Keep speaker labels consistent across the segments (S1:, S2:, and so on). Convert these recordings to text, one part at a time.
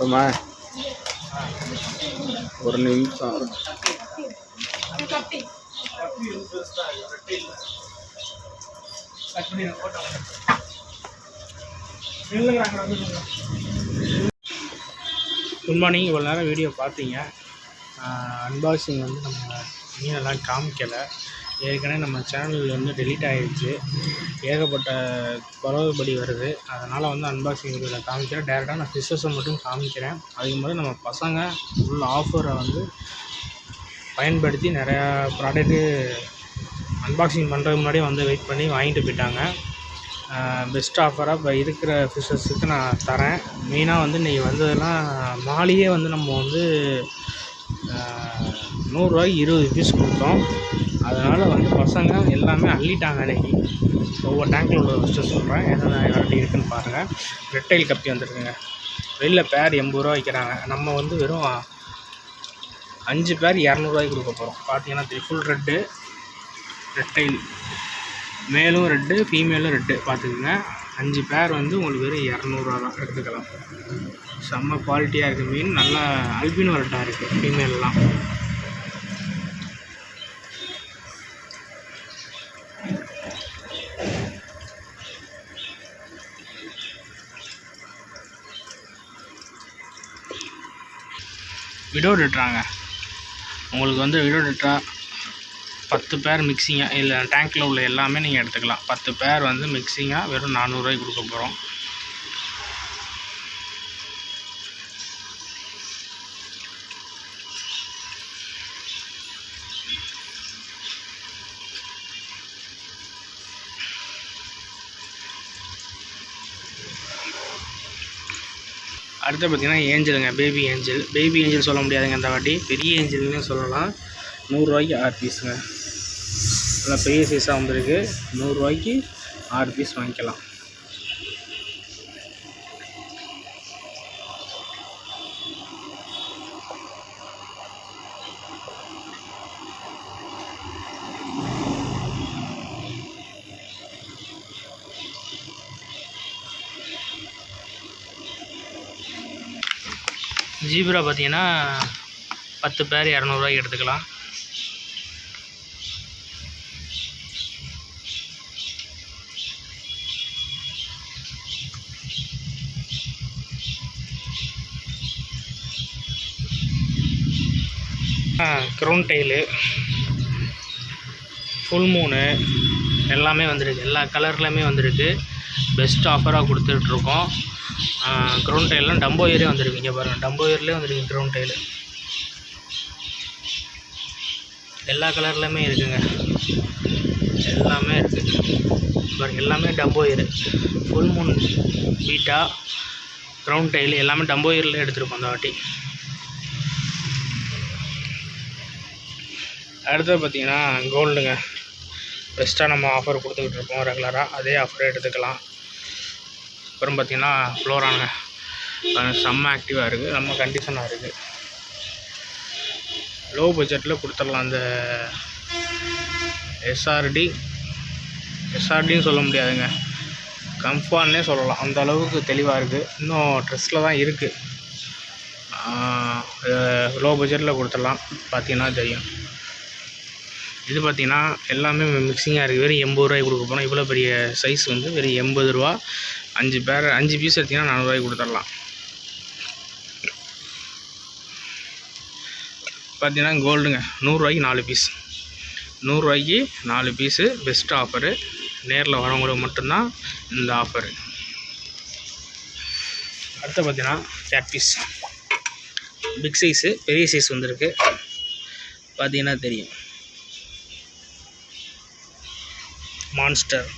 S1: அம்மா. ஒரு நிமிஷம்.
S2: மார்னிங் இவ்வளோ நேரம் வீடியோ பார்த்தீங்க. அன்பாக்சிங் வந்து நம்ம மீனெல்லாம் காமிக்கலை. ஏற்கனவே நம்ம சேனல் வந்து டெலீட் ஆகிடுச்சு ஏகப்பட்ட குறவுபடி வருது. அதனால் வந்து அன்பாக்சிங் வீடியோவில் காமிக்கிறேன். டேரெக்டாக நான் ஃபிஷ்ஷஸை மட்டும் காமிக்கிறேன். அதுக்கு முன்னாடி நம்ம பசங்க உள்ள ஆஃபரை வந்து பயன்படுத்தி நிறையா ப்ராடக்ட்டு அன்பாக்சிங் பண்ணுறதுக்கு முன்னாடியே வந்து வெயிட் பண்ணி வாங்கிட்டு போயிட்டாங்க. பெஸ்ட் ஆஃபராக இப்போ இருக்கிற ஃபிஷ்ஷஸுக்கு நான் தரேன். மெயினாக வந்து இன்றைக்கி வந்ததெல்லாம் மாலையே வந்து நம்ம வந்து நூறுரூவாய்க்கு இருபது பீஸ் கொடுத்தோம். அதனால் வந்து பசங்க எல்லாமே அள்ளிட்டாங்க அன்றைக்கி ஒவ்வொரு டேங்கில் உள்ள ஃபிஷ்ஷஸ் சொல்கிறேன் என்னென்ன வெரைட்டி இருக்குதுன்னு பாருங்கள் ரெட்டைல் கப்பி வந்துருக்குங்க. வெளியில் பேர் எண்பது ரூபா விற்கிறாங்க நம்ம வந்து வெறும் அஞ்சு பேர் இரநூறுவாய்க்கு கொடுக்க போகிறோம் பார்த்தீங்கன்னா ஃபுல் ரெட்டு ரெட்டைல் மேலும் ரெட்டு ஃபீமேலும் ரெட்டு. பார்த்துக்குங்க. அஞ்சு பேர் வந்து உங்களுக்கு வெறும் இரநூறுவா தான். எடுத்துக்கலாம். செம்ம குவாலிட்டியாக இருக்குது மீன். நல்லா அல்பினோ ரெட்டாக இருக்குது ஃபீமேல்லாம் விடோ டெட்ராங்க உங்களுக்கு வந்து விடோ டெட்ரா பத்து பேர் மிக்சிங்காக இல்லை டேங்க்கில் உள்ள எல்லாமே நீங்கள் எடுத்துக்கலாம். பத்து பேர் வந்து மிக்சிங்காக வெறும் நானூறுரூவாய்க்கு கொடுக்க போகிறோம் அடுத்து பார்த்தீங்கன்னா ஏஞ்சலுங்க பேபி ஏஞ்சல். பேபி ஏஞ்சல் சொல்ல முடியாதுங்க இந்த வாட்டி. பெரிய ஏஞ்சல்னு சொல்லலாம். நூறுரூவாய்க்கு ஆறு பீஸுங்க நல்லா பெரிய சைஸாக வந்திருக்கு. நூறுரூவாய்க்கு ஆறு பீஸ் வாங்கிக்கலாம். ஜீப்ரா பார்த்தீங்கன்னா பத்து பேர் இரநூறுவாய்க்கு எடுத்துக்கலாம். க்ரௌன் டெய்லு ஃபுல் மூனு எல்லாமே வந்திருக்கு. எல்லா கலர்லையுமே வந்திருக்கு. பெஸ்ட் ஆஃபராக கொடுத்துட்ருக்கோம். க்ரௌன் டெயிலாம் டம்போ ஏரே வந்திருக்கு. இங்கே பாருங்கள் டம்போ ஏர்லேயே வந்திருக்கு க்ரௌன் டெய்லு எல்லா கலர்லையுமே இருக்குங்க. எல்லாமே இருக்குது பாருங்க எல்லாமே dumbo ear full moon betta crown tail எல்லாமே டம்போ ஏரில் எடுத்துருக்கோம் அந்த வாட்டி. அடுத்தது பார்த்தீங்கன்னா கோல்டுங்க. பெஸ்ட்டாக நம்ம ஆஃபர் கொடுத்துக்கிட்டு இருக்கோம் ரெகுலராக அதே ஆஃபர் எடுத்துக்கலாம். அப்புறம் பார்த்தீங்கன்னா ஃப்ளோரானுங்க செம்ம ஆக்டிவாக இருக்குது நம்ம கண்டிஷனாக இருக்குது லோ பட்ஜெட்டில் கொடுத்துடலாம் அந்த எஸ்ஆர்டி எஸ்ஆர்டின்னு சொல்ல முடியாதுங்க. கம்ஃபான்னே சொல்லலாம். அந்த அளவுக்கு தெளிவாக இருக்குது இன்னும் ட்ரெஸ்ஸில் தான் இருக்குது லோ பட்ஜெட்டில் கொடுத்துடலாம். பார்த்தீங்கன்னா தெரியும். இது பார்த்தீங்கன்னா எல்லாமே மிக்சிங்காக இருக்குது வெறும் எண்பது ரூபாய்க்கு கொடுக்க போனால் இவ்வளோ பெரிய சைஸ் வந்து வெறும் எண்பது ரூபா. அஞ்சு பேர் அஞ்சு பீஸ் எடுத்திங்கன்னா நானூறுரூவாய்க்கு கொடுத்துடலாம். பார்த்தீங்கன்னா கோல்டுங்க நூறுரூவாய்க்கு நாலு பீஸ் நூறுரூவாய்க்கு நாலு பீஸு பெஸ்ட் ஆஃபரு நேரில் வரவங்களுக்கு மட்டும்தான் இந்த ஆஃபரு அடுத்து பார்த்தீங்கன்னா கேட் பீஸ் பிக் சைஸு பெரிய சைஸ் வந்திருக்கு. பார்த்தீங்கன்னா தெரியும். மான்ஸ்டர்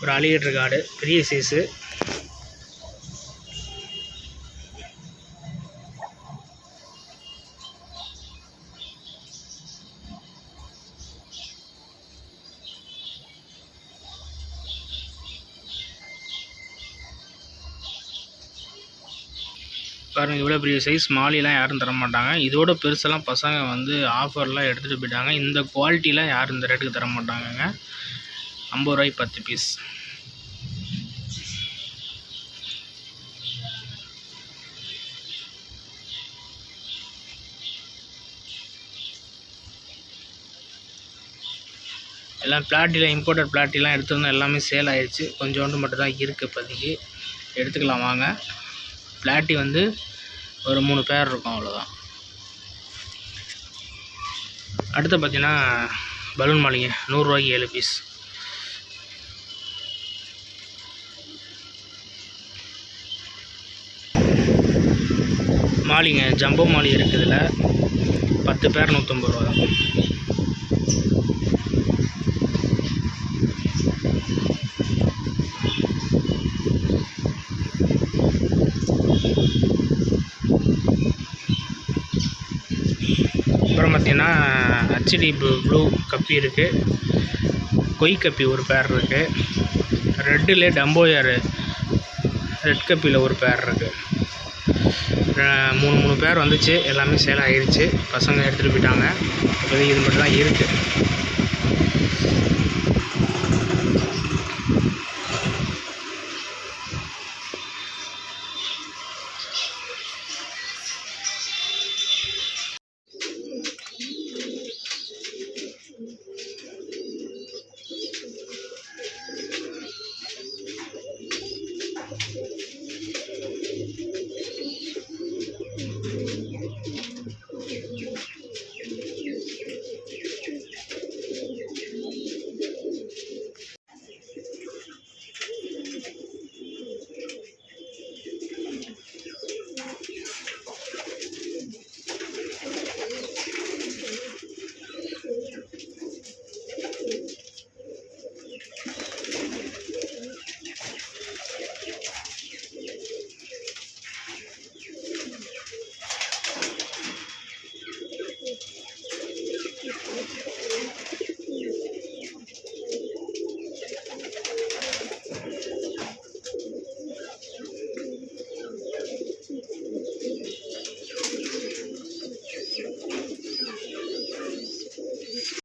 S2: ஒரு அலிகேட்டர் கார்டு பெரிய சைஸு பாருங்கள் இவ்வளோ பெரிய சைஸ் மாலிலாம் யாரும் தர மாட்டாங்க இதோட பெருசெல்லாம் பசங்க வந்து ஆஃபர்லாம் எடுத்துகிட்டு போயிட்டாங்க. இந்த குவாலிட்டிலாம் யாரும் இந்த ரேட்டுக்கு தர மாட்டாங்கங்க ஐம்பது ரூபாய்க்கு பத்து பீஸ் எல்லாம் பிளாட்டிலாம் இம்போர்ட்டட் பிளாட்டிலாம் எடுத்துருந்தோம் எல்லாமே சேல் ஆயிடுச்சு கொஞ்சோண்டு மட்டும் தான் இருக்குது இப்போதைக்கு. எடுத்துக்கலாம் வாங்க. பிளாட்டி வந்து ஒரு மூணு பேர் இருக்கும் அவ்வளோதான் அடுத்து பார்த்தீங்கன்னா பலூன் மாலிங்க நூறுரூவாய்க்கு ஏழு பீஸ் மாலிங்க ஜம்போ மாலி இருக்குது பத்து பேர் நூற்றம்பது ரூபா தான் பார்த்தீங்கன்னா ஹச்டி ப்ளூ ப்ளூ கப்பி இருக்குது கொய் கப்பி ஒரு பேர் இருக்குது ரெட்டில் டம்போயர் ரெட் கப்பியில் ஒரு பேர் இருக்குது மூணு மூணு பேர் வந்துச்சு. எல்லாமே சேல் ஆகிடுச்சு பசங்க எடுத்துகிட்டு போயிட்டாங்க. இப்போதைக்கு இது மட்டும் தான் இருக்குது